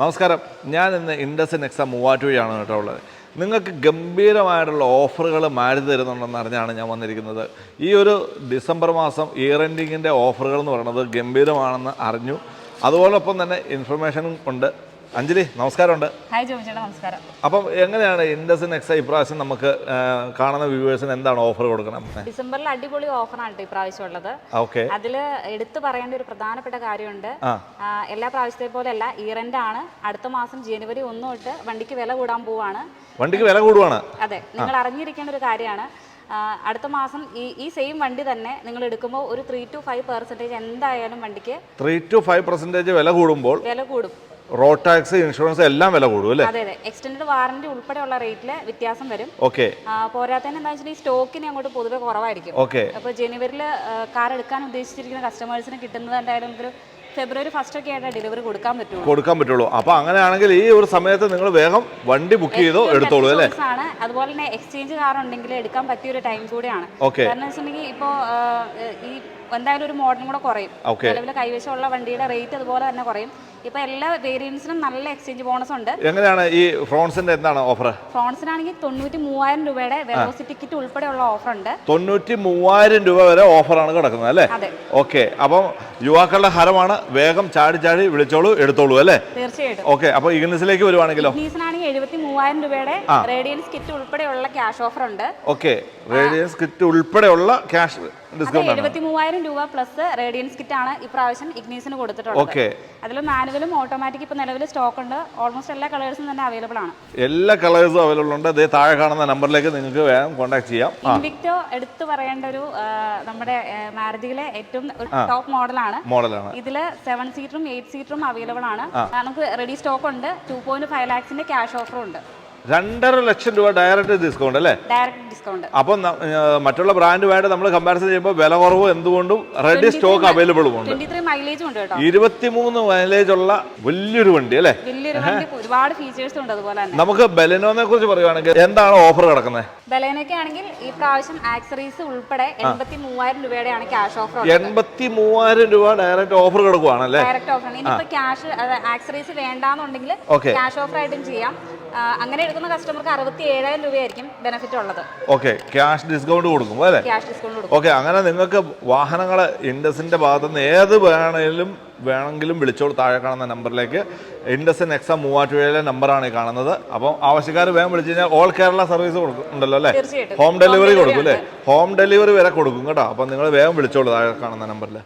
നമസ്കാരം. ഞാൻ ഇന്ന് ഇൻഡസിൻ എക്സാം മൂവാറ്റുപുഴയാണ് കേട്ടോ ഉള്ളത്. നിങ്ങൾക്ക് ഗംഭീരമായിട്ടുള്ള ഓഫറുകൾ മാരുതി തരുന്നുണ്ടെന്ന് അറിഞ്ഞാണ് ഞാൻ വന്നിരിക്കുന്നത്. ഈ ഒരു ഡിസംബർ മാസം ഇയർ എൻഡിങ്ങിന്റെ ഓഫറുകൾ എന്ന് പറയുന്നത് ഗംഭീരമാണെന്ന് അറിഞ്ഞു. അതുപോലൊപ്പം തന്നെ ഇൻഫർമേഷനും ഉണ്ട്. അഞ്ജലി നമസ്കാരമുണ്ട്. ഹായ് ജോബിച്ചേട്ടാ നമസ്കാരം. അപ്പം എങ്ങനെയാണ് ഇൻഡസ് എക്സ ഇപ്രാവശ്യം നമുക്ക് കാണുന്ന വ്യൂവേഴ്സിന് എന്താണ് ഓഫർ കൊടുക്കണം? ഡിസംബറിൽ അടിപൊളി ഓഫറാണ് കേട്ടോ ഇപ്രാവശ്യം ഉള്ളത്. ഓക്കെ അതിൽ എടുത്തു പറയേണ്ട ഒരു പ്രധാനപ്പെട്ട കാര്യമുണ്ട്. എല്ലാ പ്രാവശ്യത്തെ പോലെയല്ല ഇയറെൻഡ് ആണ്. അടുത്ത മാസം ജനുവരി ഒന്ന് തൊട്ട് വണ്ടിക്ക് വില കൂടാൻ പോവാണ്. വണ്ടിക്ക് വില കൂടുവാണ്. അതെ നിങ്ങൾ അറിഞ്ഞിരിക്കേണ്ട ഒരു കാര്യമാണ്. അടുത്ത മാസം ഈ ഈ സെയിം വണ്ടി തന്നെ നിങ്ങൾ എടുക്കുമ്പോൾ ഒരു ത്രീ ടു ഫൈവ് പെർസെന്റേജ് എന്തായാലും വണ്ടിക്ക് ത്രീ ടു ഫൈവ് പെർസെന്റേജ് വില കൂടുമ്പോൾ വില കൂടും. റോഡ് ടാക്സ് ഇൻഷുറൻസ് എല്ലാം വില കൂടും അല്ലേ? അതെ അതെ. എക്സ്റ്റൻഡ് വാറന്റി ഉൾപ്പെടെയുള്ള റേറ്റിൽ വ്യത്യാസം വരും. ഓക്കെ പോരാത്തന്നെ എന്താ ഈ സ്റ്റോക്കിന് അങ്ങോട്ട് പൊതുവെ കുറവായിരിക്കും. ഓക്കെ അപ്പോൾ ജനുവരിയിൽ കാർ എടുക്കാൻ ഉദ്ദേശിച്ചിരിക്കുന്ന കസ്റ്റമേഴ്സിന് കിട്ടുന്നത് എന്തായാലും ഫെബ്രുവരി ഫസ്റ്റ് ഒക്കെ ആയിട്ട് ഡെലിവറി കൊടുക്കാൻ പറ്റുള്ളൂ. കൊടുക്കാൻ പറ്റുള്ളൂ. അപ്പൊ അങ്ങനെയാണെങ്കിൽ ഈ ഒരു സമയത്ത് നിങ്ങൾ വേഗം വണ്ടി ബുക്ക് ചെയ്തോ എടുത്തോളൂ അല്ലേ? ആണ്. അതുപോലെ തന്നെ എക്സ്ചേഞ്ച് കാർ ഉണ്ടെങ്കിൽ എടുക്കാൻ പറ്റിയ ഒരു ടൈം കൂടിയാണ്. ഓക്കെ കാരണം വെച്ചിട്ടുണ്ടെങ്കിൽ ഇപ്പോൾ ഈ എന്തായാലും ഒരു മോഡലും കൂടെ കുറയും. നിലവിൽ കൈവശമുള്ള വണ്ടിയുടെ റേറ്റ് അതുപോലെ തന്നെ കുറയും. ഇപ്പൊ എല്ലാ വേരിയൻസിനും നല്ല എക്സ്ചേഞ്ച് ബോണസ് ഉണ്ട്. എങ്ങനെയാണ് ഈ ഫ്രോൺസിന്റെ എന്താണ് ഓഫർ ഫ്രോൺസിനാണെങ്കിൽ തൊണ്ണൂറ്റി മൂവായിരം രൂപയുടെ വെലോസിറ്റി കിറ്റ് ഉൾപ്പെടെയുള്ള ഓഫർ ഉണ്ട്. തൊണ്ണൂറ്റി മൂവായിരം രൂപ വരെ ഓഫറാണ് കിടക്കുന്നത് അല്ലേ? ഓക്കെ അപ്പം യുവാക്കളുടെ ഹരമാണ് വേഗം ചാടി ചാടി വിളിച്ചോളൂ എടുത്തോളൂ അല്ലേ? തീർച്ചയായിട്ടും. ഓക്കെ അപ്പൊ ഇഗ്നിസിലേക്ക് വരുവാണെങ്കിലോ? ഇഗ്നീസിനാണെങ്കിൽ എഴുപത്തി മൂവായിരം രൂപയുടെ റേഡിയൻസ് കിറ്റ് ഉൾപ്പെടെയുള്ള ക്യാഷ് ഓഫർ ഉണ്ട് ഓക്കെ റേഡിയൻസ് കിറ്റ് ഉൾപ്പെടെയുള്ള ക്യാഷ് ഡിസ്കൗണ്ട് എഴുപത്തി മൂവായിരം രൂപ പ്ലസ് റേഡിയൻസ് കിറ്റ് ആണ് ഇപ്രാവശ്യം ഇഗ്നീസിന് കൊടുത്തിട്ടുള്ളത്. ഓക്കെ. അതിൽ മാനുവലും ഓട്ടോമാറ്റിക് ഇപ്പൊ നിലവിൽ സ്റ്റോക്ക് ഉണ്ട്. ഓൾമോസ്റ്റ് എല്ലാ കളേഴ്സും തന്നെ അവൈലബിൾ ആണ്. എല്ലാ കളേഴ്സും അവൈലബിൾ ഉണ്ട്. അതേ താഴെ കാണുന്ന നമ്പറിലേക്ക് നിങ്ങൾക്ക് വേഗം കോൺടാക്ട് ചെയ്യാം. ഇൻവിക്ടോ എടുത്തു പറയേണ്ട ഒരു നമ്മുടെ മാരുതിയിലെ ഏറ്റവും ടോപ്പ് മോഡലാണ്. മോഡലാണ് ഇതിൽ സെവൻ സീറ്ററും എയ്റ്റ് സീറ്ററും അവൈലബിൾ ആണ്. നമുക്ക് റെഡി സ്റ്റോക്ക് ഉണ്ട്. ടു പോയിന്റ് ഫൈവ് ലാക്സിന്റെ ക്യാഷ് ഓഫറും ഉണ്ട്. രണ്ടര ലക്ഷം രൂപ ഡയറക്റ്റ് ഡിസ്കൗണ്ട് അല്ലേ? ഡയറക്റ്റ് ഡിസ്കൗണ്ട് അപ്പം മറ്റുള്ള ബ്രാൻഡുമായിട്ട് നമ്മൾ കമ്പാരിസൺ ചെയ്യുമ്പോൾ വില കുറവ് എന്തുകൊണ്ടും റെഡി സ്റ്റോക്ക് അവൈലബിളും ഉണ്ട് ഇരുപത്തിമൂന്ന് മൈലേജ് ഉള്ള വലിയൊരു വണ്ടി അല്ലേ? ഒരുപാട് ഫീച്ചേഴ്സ് ഉണ്ട് അതുപോലെ തന്നെ. നമുക്ക് ബെലനോനെ കുറിച്ച് പറയുവാണെങ്കിൽ എന്താണ് ഓഫർ കിടക്കുന്നത് ബലേനൊക്കെ ആണെങ്കിൽ ഈ പ്രാവശ്യം ആക്സറീസ് ഉൾപ്പെടെ എൺപത്തി മൂവായിരം രൂപയുടെയാണ് ക്യാഷ് ഓഫർ എൺപത്തി മൂവായിരം രൂപ ഡയറക്റ്റ് ഓഫർ കിടക്കുവാണല്ലേ ഡയറക്റ്റ് ഓഫർ ഇനിയിപ്പോ ക്യാഷ് ആക്സറീസ് വേണ്ടാന്നുണ്ടെങ്കിൽ. ക്യാഷ് ഓഫർ ആയിട്ടും ചെയ്യാം. അങ്ങനെ എടുക്കുന്ന കസ്റ്റമർക്ക് അറുപത്തി ഏഴായിരം രൂപയായിരിക്കും ബെനിഫിറ്റ് ഉള്ളത്. ഓക്കെ ക്യാഷ് ഡിസ്കൗണ്ട് കൊടുക്കും അല്ലേ? ക്യാഷ് ഡിസ്കൗണ്ട് കൊടുക്കും. ഓക്കെ അങ്ങനെ നിങ്ങൾക്ക് വാഹനങ്ങൾ ഇൻഡസിന്റെ ഭാഗത്തുനിന്ന് ഏത് വേണേലും വേണമെങ്കിലും വിളിച്ചോളൂ താഴെ കാണുന്ന നമ്പറിലേക്ക്. ഇൻഡസ് നെക്സ മൂവാറ്റുപുഴയിലെ നമ്പറാണ് ഈ കാണുന്നത്. അപ്പം ആവശ്യക്കാർ വേഗം വിളിച്ചു കഴിഞ്ഞാൽ ഓൾ കേരള സർവീസ് ഉണ്ടല്ലോ അല്ലേ? ഹോം ഡെലിവറി കൊടുക്കും അല്ലേ? ഹോം ഡെലിവറി വരെ കൊടുക്കും കേട്ടോ. അപ്പം നിങ്ങൾ വേഗം വിളിച്ചോളൂ താഴെ കാണുന്ന നമ്പറിൽ